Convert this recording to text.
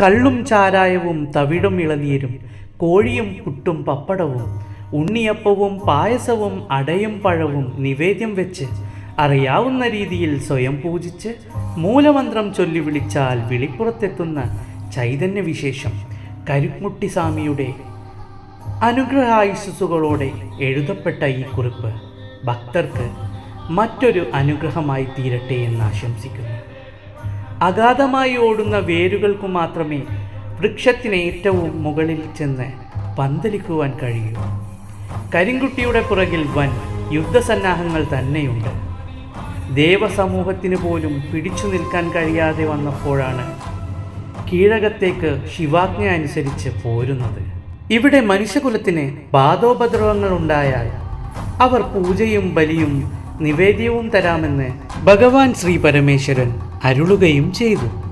കള്ളും ചാരായവും തവിടും ഇളനീരും കോഴിയും പുട്ടും പപ്പടവും ഉണ്ണിയപ്പവും പായസവും അടയും പഴവും നിവേദ്യം വെച്ച് അറിയാവുന്ന രീതിയിൽ സ്വയം പൂജിച്ച് മൂലമന്ത്രം ചൊല്ലി വിളിച്ചാൽ വിളിപ്പുറത്തെത്തുന്ന ചൈതന്യവിശേഷം കരുമുട്ടിസ്വാമിയുടെ അനുഗ്രഹായുസ്സുകളോടെ എഴുതപ്പെട്ട ഈ കുറിപ്പ് ഭക്തർക്ക് മറ്റൊരു അനുഗ്രഹമായി തീരട്ടെ എന്ന് ആശംസിക്കുന്നു. അഗാധമായി ഓടുന്ന വേരുകൾക്കു മാത്രമേ വൃക്ഷത്തിന് ഏറ്റവും മുകളിൽ ചെന്ന് പന്തലിക്കുവാൻ കഴിയൂ. കരിങ്കുട്ടിയുടെ പുറകിൽ വൻ യുദ്ധസന്നാഹങ്ങൾ തന്നെയുണ്ട്. ദേവസമൂഹത്തിന് പോലും പിടിച്ചു നിൽക്കാൻ കഴിയാതെ വന്നപ്പോഴാണ് കീഴകത്തേക്ക് ശിവാജ്ഞ അനുസരിച്ച് പോരുന്നത്. ഇവിടെ മനുഷ്യകുലത്തിന് ബാധോപദ്രവങ്ങൾ ഉണ്ടായാൽ അവർ പൂജയും ബലിയും നിവേദ്യവും തരാമെന്ന് ഭഗവാൻ ശ്രീ പരമേശ്വരൻ അരുളുകയും ചെയ്തു.